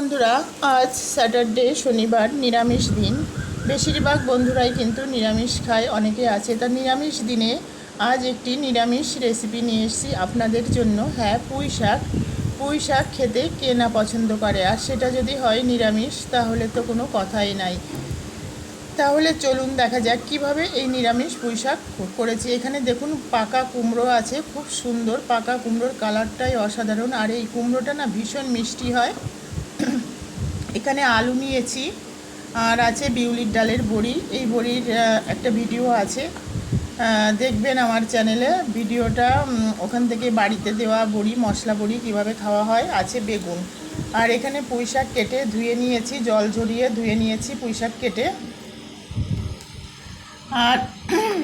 বন্ধুরা, আজ স্যাটারডে, শনিবার, নিরামিষ দিন। বেশিরভাগ বন্ধুরাই কিন্তু নিরামিষ খায়, অনেকে আছে। তা নিরামিষ দিনে আজ একটি নিরামিষ রেসিপি নিয়ে এসেছি আপনাদের জন্য। হ্যাঁ পুঁই শাক। পুঁই শাক খেতে কে না পছন্দ করে? আর সেটা যদি হয় নিরামিষ, তাহলে তো কোনো কথাই নাই। তাহলে চলুন দেখা যাক কীভাবে এই নিরামিষ পুঁই শাক করেছি। এখানে দেখুন, পাকা কুমড়ো আছে, খুব সুন্দর। পাকা কুমড়োর কালারটাই অসাধারণ। আর এই কুমড়োটা না ভীষণ মিষ্টি হয়। এখানে আলু নিয়েছি আর আছে বিউলির ডালের বড়ি। এই বড়ির একটা ভিডিও আছে। দেখবেন আমার চ্যানেলে ভিডিওটা ওখান থেকে বাড়িতে দেওয়া বড়ি, মশলা বড়ি কীভাবে খাওয়া হয়, আছে বেগুন। আর এখানে পুঁই শাক কেটে ধুয়ে নিয়েছি, জল ঝরিয়ে ধুয়ে নিয়েছি পুঁই শাক কেটে। আর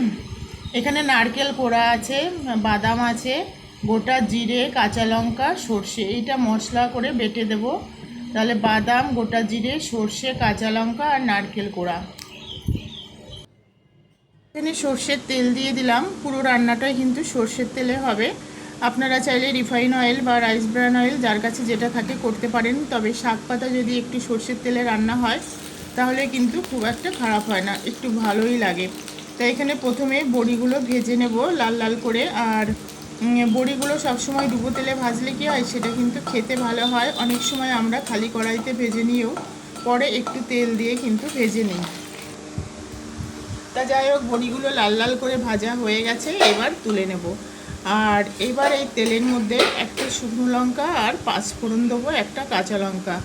এখানে নারকেল কোড়া আছে, বাদাম আছে, গোটা জিরে, কাঁচা লঙ্কা, সর্ষে, এইটা মশলা করে বেটে দেব। তাহলে বাদাম, গোটা জিরে, সর্ষে, কাঁচা লঙ্কা আর নারকেল কোড়া। এখানে সর্ষের তেল দিয়ে দিলাম। পুরো রান্নাটাই কিন্তু সর্ষের তেলে হবে। আপনারা চাইলে রিফাইন অয়েল বা রাইস ব্রান অয়েল যার কাছে যেটা থাকে করতে পারেন। তবে শাক পাতা যদি একটু সর্ষের তেলে রান্না হয়, তাহলে কিন্তু খুব একটা খারাপ হয় না। একটু ভালোই লাগে। তাই এখানে প্রথমে বড়িগুলো ভেজে নেব লাল লাল করে। আর বড়িগুলো সবসময় ডুবো তেলে ভাজলে কি হয়, সেটা কিন্তু খেতে ভালো হয়। অনেক সময় আমরা খালি কড়াইতে ভেজে নিয়েও পরে একটু তেল দিয়ে কিন্তু ভেজে নিই। তা যাই হোক, বড়িগুলো লাল লাল করে ভাজা হয়ে গেছে, এবার তুলে নেব। আর এবার এই তেলের মধ্যে একটা শুকনো লঙ্কা আর পাঁচ ফোড়ন দেবো, একটা কাঁচা লঙ্কা।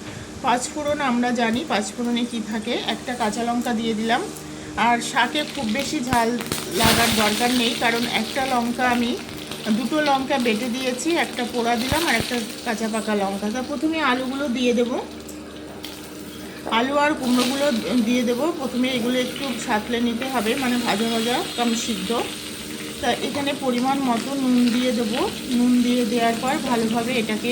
পাঁচ ফোড়ন আমরা জানি পাঁচ ফোড়নে কী থাকে, একটা কাঁচা লঙ্কা দিয়ে দিলাম। আর শাকে খুব বেশি ঝাল লাগার দরকার নেই, কারণ একটা লঙ্কা আমি দুটো লঙ্কা বেটে দিয়েছি, একটা পোড়া দিলাম আর একটা কাঁচা পাকা লঙ্কা। তা প্রথমে আলুগুলো দিয়ে দেবো। আলু আর কুমড়োগুলো দিয়ে দেবো। প্রথমে এগুলো একটু সাঁতলে নিতে হবে মানে ভাজা ভাজা কম সিদ্ধ। তা এখানে পরিমাণ মতো নুন দিয়ে দেবো। নুন দিয়ে দেওয়ার পর ভালোভাবে এটাকে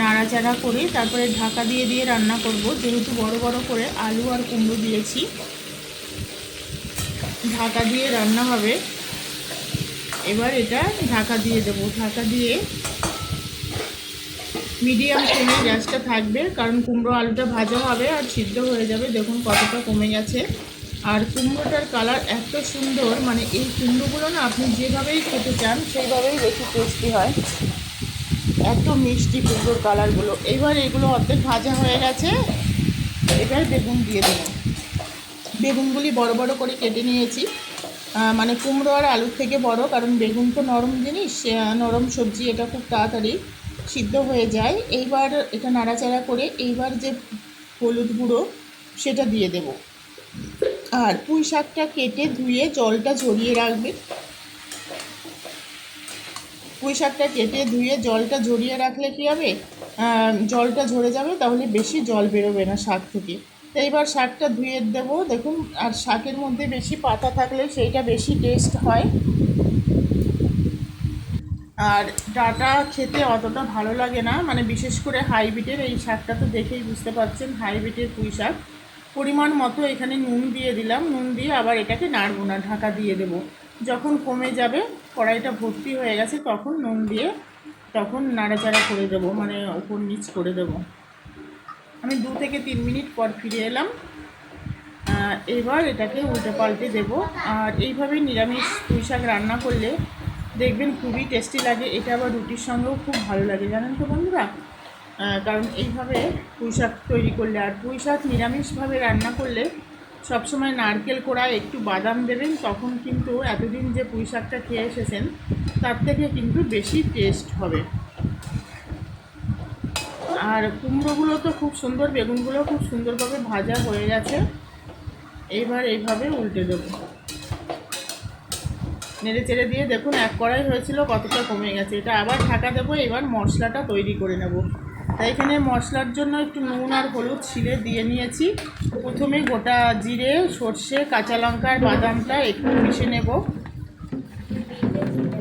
নাড়াচাড়া করে তারপরে ঢাকা দিয়ে দিয়ে রান্না করব। যেহেতু বড় বড় করে আলু আর কুমড়ো দিয়েছি, ঢাকা দিয়ে রান্না হবে। এবার এটা ঢাকা দিয়ে দেবো। ঢাকা দিয়ে মিডিয়াম ফ্লেমে গ্যাসটা থাকবে, কারণ কুমড়ো আলুটা ভাজা হবে আর সিদ্ধ হয়ে যাবে। দেখুন কতটা কমে গেছে। আর কুমড়োটার কালার এত সুন্দর মানে এই কুমড়োগুলো না আপনি যেভাবেই খেতে চান, সেইভাবেই বেশি টেস্টি হয়। এত মিষ্টি কুমড়োর কালারগুলো এবার এগুলো অর্ধেক ভাজা হয়ে গেছে। এবার বেগুন দিয়ে দেবো। বেগুনগুলি বড় বড় করে কেটে নিয়েছি। মানে কুমড়ো আর আলুর থেকে বড়, কারণ বেগুন তো নরম জিনিস নরম সবজি, এটা খুব তাড়াতাড়ি সিদ্ধ হয়ে যায়। এইবার এটা নাড়াচাড়া করে এইবার যে হলুদ গুঁড়ো, সেটা দিয়ে দেব। আর পুঁই শাকটা কেটে ধুয়ে জলটা ঝরিয়ে রাখবে। পুঁই শাকটা কেটে ধুয়ে জলটা ঝরিয়ে রাখলে কী হবে? জলটা ঝরে যাবে, তাহলে বেশি জল বেরোবে না শাক থেকে। এইবার শাকটা ধুয়ে দেবো। দেখুন, আর শাকের মধ্যে বেশি পাতা থাকলে সেইটা বেশি টেস্ট হয়। আর ডাটা খেতে অতটা ভালো লাগে না। মানে বিশেষ করে হাইব্রিডের, এই শাকটা তো দেখেই বুঝতে পারছেন, হাইব্রিডের পুঁই শাক। পরিমাণ মতো এখানে নুন দিয়ে দিলাম। নুন দিয়ে আবার এটাকে নাড়বো না ঢাকা দিয়ে দেবো। যখন কমে যাবে, কড়াইটা ভর্তি হয়ে গেছে, তখন নুন দিয়ে তখন নাড়াচাড়া করে দেবো। মানে উপর নিচ করে দেবো। আমি দু থেকে তিন মিনিট পর ফিরে এলাম। এবার এটাকে উল্টে পাল্টে দেবো। আর এইভাবে নিরামিষ পুঁই শাক রান্না করলে দেখবেন খুবই টেস্টি লাগে। এটা আবার রুটির সঙ্গেও খুব ভালো লাগে। জানেন তো বন্ধুরা? কারণ এইভাবে পুঁই শাক তৈরি করলে আর পুঁই শাক নিরামিষভাবে রান্না করলে সবসময় নারকেল কোড়া, একটু বাদাম দেবেন, তখন কিন্তু এতদিন যে পুঁই শাকটা খেয়ে এসেছেন, তার থেকে কিন্তু বেশি টেস্ট হবে। আর কুমড়োগুলো তো খুব সুন্দর, বেগুনগুলো খুব সুন্দরভাবে ভাজা হয়ে গেছে। এইবার এইভাবে উল্টে দেবো। নেড়ে চেড়ে দিয়ে দেখুন, এক কড়াই হয়েছিল, কতটা কমে গেছে। এটা আবার ঢাকা দেবো, এবার মশলাটা তৈরি করে নেব। তাই এখানে মশলার জন্য একটু নুন আর হলুদ ছিলে দিয়ে নিয়েছি। প্রথমে গোটা জিরে, সর্ষে, কাঁচা লঙ্কা আর বাদামটা একটু পিষে নেব।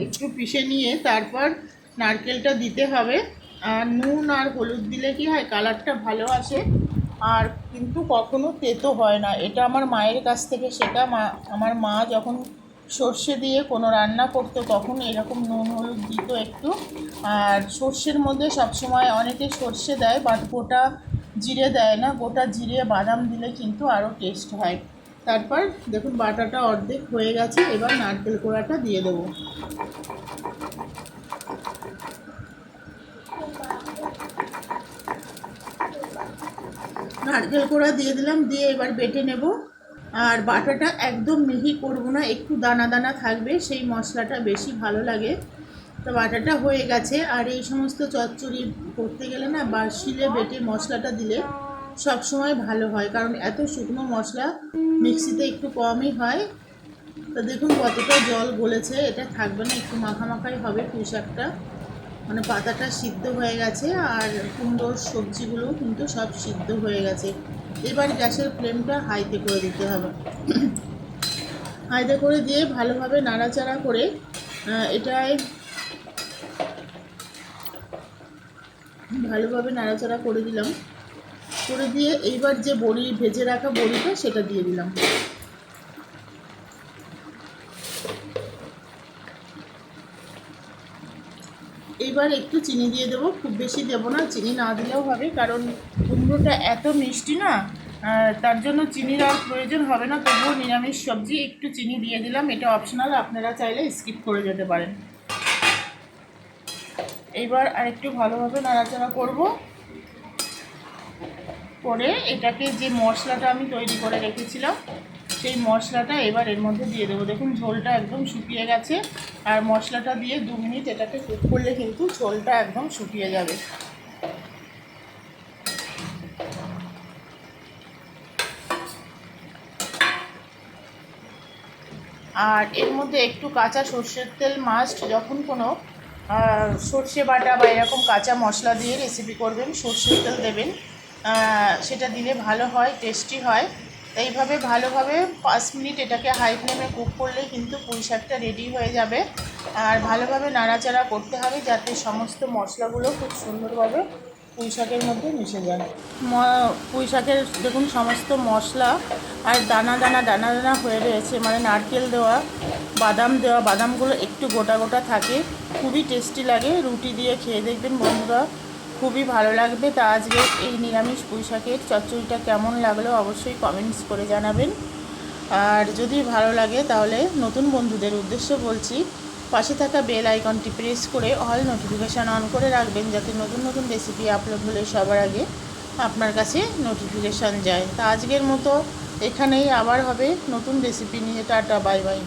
একটু পিষে নিয়ে তারপর নারকেলটা দিতে হবে। আর নুন আর হলুদ দিলে কি হয়, কালারটা ভালো আসে। আর কিন্তু কখনো তেতো হয় না। এটা আমার মায়ের কাছ থেকে সেটা মা, আমার মা যখন সর্ষে দিয়ে কোনো রান্না করতো, তখন এরকম নুন, হলুদ দিত একটু। আর সর্ষের মধ্যে সবসময় অনেকে সর্ষে দেয় বাট গোটা জিরে দেয় না। গোটা জিরে, বাদাম দিলে কিন্তু আরও টেস্ট হয়। তারপর দেখুন, বাটাটা অর্ধেক হয়ে গেছে। এবার নারকেল কোড়াটা দিয়ে দেবো। নারকেল কোড়া দিয়ে দিলাম, দিয়ে এবার বেটে নেব। আর বাটাটা একদম মিহি করব না, একটু দানা দানা থাকবে, সেই মশলাটা বেশি ভালো লাগে। তো বাটাটা হয়ে গেছে, আর এই সমস্ত চচ্চড়ি করতে গেলে না, বা শিলে বেটে মশলাটা দিলে সব সময় ভালো হয়, কারণ এত শুকনো মশলা মিক্সিতে একটু কমই হয়। তো দেখুন কতটা জল গলেছে, এটা থাকবে না, একটু মাখামাখাই হবে পুঁই মানে পাতাটা সিদ্ধ হয়ে গেছে আর কুমড়োর সবজিগুলোও কিন্তু সব সিদ্ধ হয়ে গেছে। এবার গ্যাসের ফ্লেমটা হাইতে করে দিতে হবে। হাইতে করে দিয়ে ভালোভাবে নাড়াচাড়া করে এটায় ভালোভাবে নাড়াচাড়া করে দিলাম। করে দিয়ে এইবার যে বড়ি, ভেজে রাখা বড়িটা সেটা দিয়ে দিলাম। এবার একটু চিনি দিয়ে দেবো, খুব বেশি দেবো না, চিনি না দিলেও হবে, কারণ কুমড়োটা এত মিষ্টি না তার জন্য চিনির আর প্রয়োজন হবে না, তবুও নিরামিষ সবজি, একটু চিনি দিয়ে দিলাম, এটা অপশনাল আপনারা চাইলে স্কিপ করে যেতে পারেন। এইবার আরেকটু ভালোভাবে নাড়াচাড়া করব, করে এটাকে যে মশলাটা আমি তৈরি করে রেখেছিলাম সেই মশলাটা এবার এর মধ্যে দিয়ে দেবো। দেখুন, ঝোলটা একদম শুকিয়ে গেছে। আর মশলাটা দিয়ে দু মিনিট এটাকে কুক করলে কিন্তু ঝোলটা একদম শুকিয়ে যাবে। আর এর মধ্যে একটু কাঁচা সর্ষের তেল মাস্ট যখন কোনো সর্ষে বাটা বা এরকম কাঁচা মশলা দিয়ে রেসিপি করবেন, সর্ষের তেল দেবেন সেটা দিলে ভালো হয় টেস্টি হয়। এইভাবে ভালোভাবে পাঁচ মিনিট এটাকে হাই ফ্লেমে কুক করলে কিন্তু পুঁই শাকটা রেডি হয়ে যাবে। আর ভালোভাবে নাড়াচাড়া করতে হবে যাতে সমস্ত মশলাগুলো খুব সুন্দরভাবে পুঁই শাকের মধ্যে মিশে যায়। পুঁই শাকের দেখুন সমস্ত মশলা আর দানা দানা দানা দানা হয়ে রয়েছে। মানে নারকেল দেওয়া, বাদাম দেওয়া, বাদামগুলো একটু গোটা গোটা থাকে। খুবই টেস্টি লাগে। রুটি দিয়ে খেয়ে দেখবেন বন্ধুরা। খুবই ভালো লাগবে। তা আজকে এই নিরামিষ পুঁই শাকের চচ্চড়িটা কেমন লাগল অবশ্যই কমেন্টস করে জানাবেন। আর যদি ভালো লাগে তাহলে নতুন বন্ধুদের উদ্দেশ্যে বলছি, পাশে থাকা বেল আইকনটি প্রেস করে অল নোটিফিকেশান অন করে রাখবেন যাতে নতুন নতুন রেসিপি আপলোড হলে সবার আগে আপনার কাছে নোটিফিকেশান যায়। তা আজকের মতো এখানেই আবার হবে নতুন রেসিপি নিয়ে। Tata bye bye